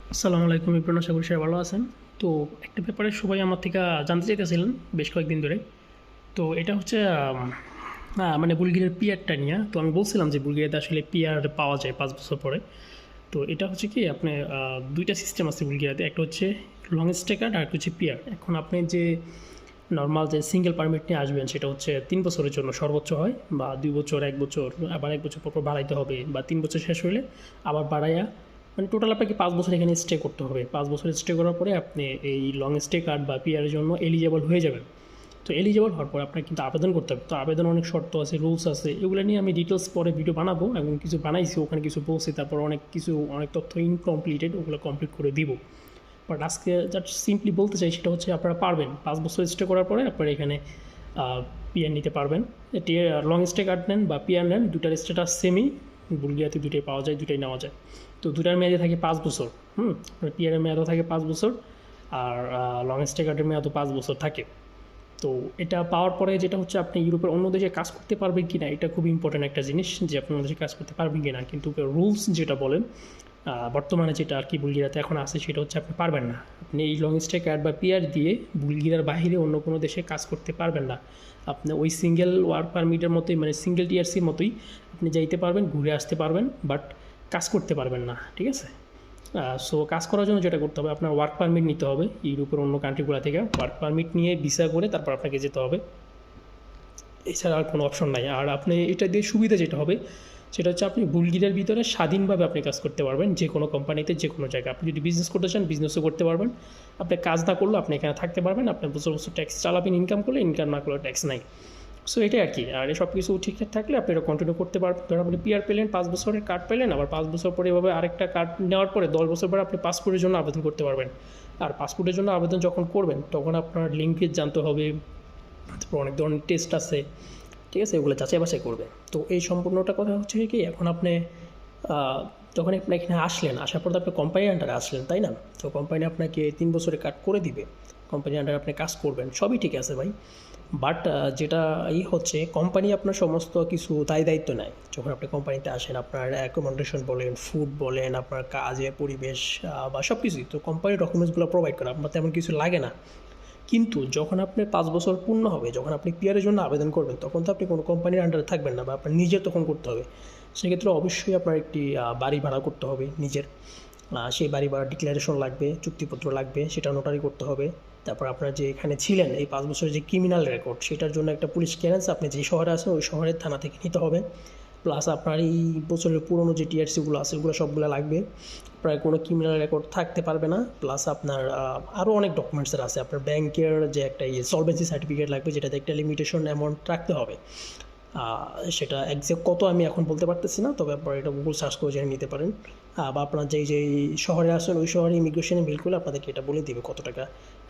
আসসালামু আলাইকুম ইব্রান করি সবাই ভালো আছেন। তো একটা ব্যাপারে সবাই আমার থেকে জানতে চাইতেছিলেন বেশ কয়েকদিন ধরে। তো এটা হচ্ছে মানে বুলগিরিয়ার পিয়ারটা নিয়ে। তো আমি বলছিলাম যে বুলগিরিয়াতে আসলে পিয়ার পাওয়া যায় পাঁচ বছর পরে। তো এটা হচ্ছে কি, আপনি দুইটা সিস্টেম আছে বুলগিরিয়াতে। একটা হচ্ছে লং স্টে কার্ড আর একটা হচ্ছে পিয়ার। এখন আপনি যে নর্মাল যে সিঙ্গেল পারমিট নিয়ে আসবেন, সেটা হচ্ছে তিন বছরের জন্য সর্বোচ্চ হয় বা দুই বছর, এক বছর, আবার এক বছর পর পর বাড়াইতে হবে বা তিন বছর শেষ হলে আবার বাড়াইয়া মানে টোটাল আপনাকে পাঁচ বছর এখানে স্টে করতে হবে। পাঁচ বছর স্টে করার পরে আপনি এই লং স্টে কার্ড বা পিআরের জন্য এলিজেবল হয়ে যাবেন। তো এলিজেবল হওয়ার পর আপনাকে কিন্তু আবেদন করতে হবে। তো আবেদন অনেক শর্ত আছে রুলস আছে, এগুলো নিয়ে আমি ডিটেলস পরে ভিডিও বানাবো এবং কিছু বানাইছি, ওখানে কিছু বলছি, তারপর অনেক কিছু, অনেক তথ্য ইনকমপ্লিটেড ওগুলো কমপ্লিট করে দিব। বাট আজকে জাস্ট সিম্পলি বলতে চাই সেটা হচ্ছে আপনারা পারবেন। পাঁচ বছর স্টে করার পরে আপনারা এখানে পিয়ার নিতে পারবেন। লং স্টে কার্ড নেন বা পিয়ার নেন দুটার স্টেটাস সেমই বুলগিয়াতে দুটোই পাওয়া যায় দুটোই নেওয়া যায়। তো দুটার মেয়াদে থাকে পাঁচ বছর। হুম পিআরের মেয়াদও থাকে পাঁচ বছর আর লং স্টে কার্ডের মেয়াদও পাঁচ বছর থাকে। তো এটা পাওয়ার পরে যেটা হচ্ছে আপনি ইউরোপের অন্য দেশে কাজ করতে পারবেন কি না এটা খুব ইম্পর্ট্যান্ট একটা জিনিস যে আপনি অন্য দেশে কাজ করতে পারবেন কি না কিন্তু রুলস যেটা বলেন বর্তমানে যেটা আর কি বুলগিরাতে এখন আছে সেটা হচ্ছে আপনি পারবেন না। আপনি এই লং স্টে কার্ড বা পিআর দিয়ে বুলগিরার বাইরে অন্য কোনো দেশে কাজ করতে পারবেন না। আপনি ওই সিঙ্গেল ওয়ার্ক পারমিটের মতোই মানে সিঙ্গেল টিআরসির মতোই আপনি যাইতে পারবেন, ঘুরে আসতে পারবেন বাট কাজ করতে পারবেন না, ঠিক আছে? সো কাজ করার জন্য যেটা করতে হবে, আপনার ওয়ার্ক পারমিট নিতে হবে ইউরোপের অন্য কান্ট্রিগুলো থেকে ওয়ার্ক পারমিট নিয়ে ভিসা করে তারপর আপনাকে যেতে হবে। এছাড়া আর কোনো অপশন নাই। আর আপনি এটা দিয়ে সুবিধা যেটা হবে সেটা হচ্ছে আপনি বুলগিরার ভিতরে স্বাধীনভাবে আপনি কাজ করতে পারবেন, যে কোনো কোম্পানিতে, যে কোনো জায়গায়। আপনি যদি বিজনেস করতে চান বিজনেসও করতে পারবেন। আপনি কাজ না করলেও আপনি এখানে থাকতে পারবেন, আপনি বছর বছর ট্যাক্স চালাবেন ইনকাম করলে ইনকাম না করলে ট্যাক্স নাই। সো এটাই আর কি। আর সব কিছু ঠিকঠাক থাকলে আপনি এটা কন্টিনিউ করতে পারবেন। ধরুন আপনি পিআর পেলেন, পাঁচ বছরের কার্ড পেলেন, আবার পাঁচ বছর পরে এভাবে আরেকটা কার্ড নেওয়ার পরে দশ বছর পরে আপনি পাসপোর্টের জন্য আবেদন করতে পারবেন। আর পাসপোর্টের জন্য আবেদন যখন করবেন, তখন আপনার লিঙ্কেজ জানতে হবে। তারপর অনেক ধরনের টেস্ট আছে। ঠিক আছে? এগুলো যাচাই বাছাই করবে। তো এই সম্পূর্ণটা কথা হচ্ছে কি, এখন আপনি যখন আপনি এখানে আসলেন, আসার পর তো আপনি কোম্পানির আন্ডারে আসলেন, তাই না? তো কোম্পানি আপনাকে তিন বছরে কাট করে দিবে। কোম্পানির আন্ডারে আপনি কাজ করবেন, সবই ঠিক আছে ভাই। বাট যেটা ই হচ্ছে কোম্পানি আপনার সমস্ত কিছু দায় দায়িত্ব নেয়। যখন আপনি কোম্পানিতে আসেন, আপনার অ্যাকোমোডেশন বলেন ফুড বলেন, আপনার কাজের পরিবেশ বা সব কিছুই তো কোম্পানির ডকুমেন্টসগুলো প্রোভাইড করে, আপনার তেমন কিছু লাগে না। কিন্তু যখন আপনার পাঁচ বছর পূর্ণ হবে, যখন আপনি পিয়ারের জন্য আবেদন করবেন, তখন তো আপনি কোনো কোম্পানির আন্ডারে থাকবেন না বা আপনার নিজের তখন করতে হবে। সেক্ষেত্রে অবশ্যই আপনার একটি বাড়ি ভাড়া করতে হবে নিজের। সেই বাড়ি ভাড়া ডিক্লারেশন লাগবে, চুক্তিপত্র লাগবে, সেটা নোটারি করতে হবে। তারপর আপনার যে এখানে ছিলেন, এই পাঁচ বছরের যে ক্রিমিনাল রেকর্ড সেটার জন্য একটা পুলিশ ক্লিয়ারেন্স আপনি যে শহরে আছেন, ওই শহরের থানা থেকে নিতে হবে। প্লাস আপনার এই বছরের পুরনো যে টিআরসিগুলো আছে, ওগুলো সবগুলো লাগবে। প্রায় কোনো ক্রিমিনাল রেকর্ড থাকতে পারবে না প্লাস আপনার আরও অনেক ডকুমেন্টসের আছে। আপনার ব্যাংকের যে একটা ইয়ে সলভেন্সি সার্টিফিকেট লাগবে, যেটাতে একটা লিমিটেশন অ্যামাউন্ট রাখতে হবে। সেটা একজ্যাক্ট কত আমি এখন বলতে পারতেছি না, তবে আপনারা এটা গুগল সার্চ করে জেনে নিতে পারেন। বা আপনার যেই যেই শহরে আসেন, ওই শহরে ইমিগ্রেশনে বিল করলে আপনাদেরকে এটা বলে দিবে কত টাকা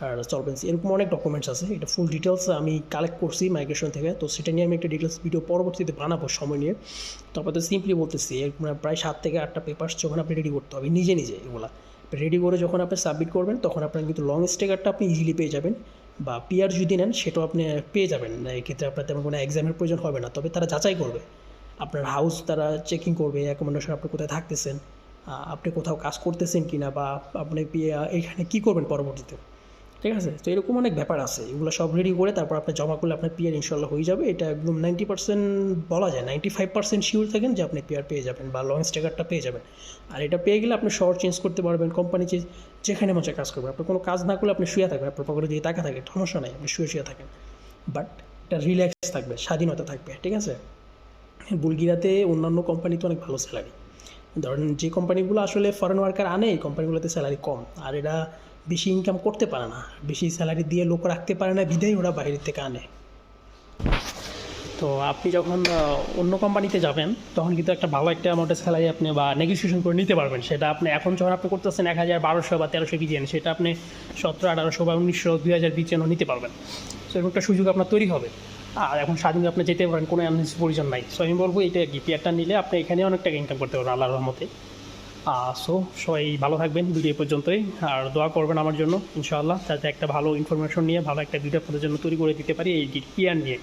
আর সলভেন্সি এরকম অনেক ডকুমেন্টস আছে, এটা ফুল ডিটেলস আমি কালেক্ট করছি মাইগ্রেশন থেকে, তো সেটা নিয়ে আমি একটা ডিটেলস ভিডিও পরবর্তীতে বানাবো সময় নিয়ে। তো আপনাদের সিম্পলি বলতেছি, এরকম প্রায় সাত থেকে আটটা পেপার্স যখন আপনি রেডি করতে হবে, নিজে নিজে এগুলা। রেডি করে যখন আপনি সাবমিট করবেন, তখন আপনার কিন্তু লং স্টেকারটা আপনি ইজিলি পেয়ে যাবেন। বা পিআর যদি নেন, সেটাও আপনি পেয়ে যাবেন। এক্ষেত্রে আপনার তেমন কোনো এক্সামের প্রয়োজন হবে না। তবে তারা যাচাই করবে। আপনার হাউস তারা চেকিং করবে অ্যাকোমোডেশন আপনি কোথায় থাকতেছেন আপনি কোথাও কাজ করতেছেন কি না বা আপনি এখানে কী করবেন পরবর্তীতে? ঠিক আছে? তো এরকম অনেক ব্যাপার আছে। এগুলো সব রেডি করে তারপর আপনি জমা করলে আপনার পিআর ইনশাল্লাহ হয়ে যাবে। এটা একদম নাইনটি পার্সেন্ট বলা যায়। নাইনটি ফাইভ পার্সেন্ট শিওর থাকেন যে আপনি পিআর পেয়ে যাবেন বা লং স্টেকারটা পেয়ে যাবেন। আর এটা পেয়ে গেলে আপনি শহর চেঞ্জ করতে পারবেন কোম্পানি চেঞ্জ যেখানে হয় কাজ করবেন আপনি কোনো কাজ না করলে আপনি শুয়ে থাকবেন। আপনার পকেটে দিয়ে টাকা থাকে, সমস্যা নেই, আপনি শুয়ে শুয়ে থাকেন। বাট এটা রিল্যাক্স থাকবে, স্বাধীনতা থাকবে, ঠিক আছে? বুলগিরাতে অন্যান্য কোম্পানিতে অনেক ভালো স্যালারি ধরেন যে কোম্পানিগুলো আসলে ফরেন ওয়ার্কার আনে, এই কোম্পানিগুলোতে স্যালারি কম। আর এরা বেশি ইনকাম করতে পারে না। বেশি স্যালারি দিয়ে লোক রাখতে পারে না, বিধায় ওরা বাইরের থেকে আনে। তো আপনি যখন অন্য কোম্পানিতে যাবেন, তখন কিন্তু একটা ভালো একটা অ্যামাউন্টের স্যালারি আপনি বা নেগোসিয়েশন করে নিতে পারবেন। সেটা আপনি এখন যখন আপনি করতেছেন এক হাজার বারোশো বা তেরোশো বিজিএন সেটা আপনি সতেরো আঠারোশো বা উনিশশো, দুই হাজার বিজিএনও নিতে পারবেন। সো এরকম একটা সুযোগ আপনার তৈরি হবে। আর এখন স্বাধীন আপনি যেতে পারেন, কোনো এমার্জেন্সি প্রয়োজন নাই। সো আমি বলব এটা কি পেয়ারটা নিলে আপনি এখানে অনেক টাকা ইনকাম করতে পারবেন আল্লাহর রহমতে। সো সবাই ভালো থাকবেন ভিডিও পর্যন্তই। আর দোয়া করবেন আমার জন্য, ইনশাআল্লাহ, যাতে একটা ভালো ইনফরমেশন নিয়ে, ভালো একটা ভিডিও আপনাদের জন্য তৈরি করে দিতে পারি এই পিয়ার নিয়ে।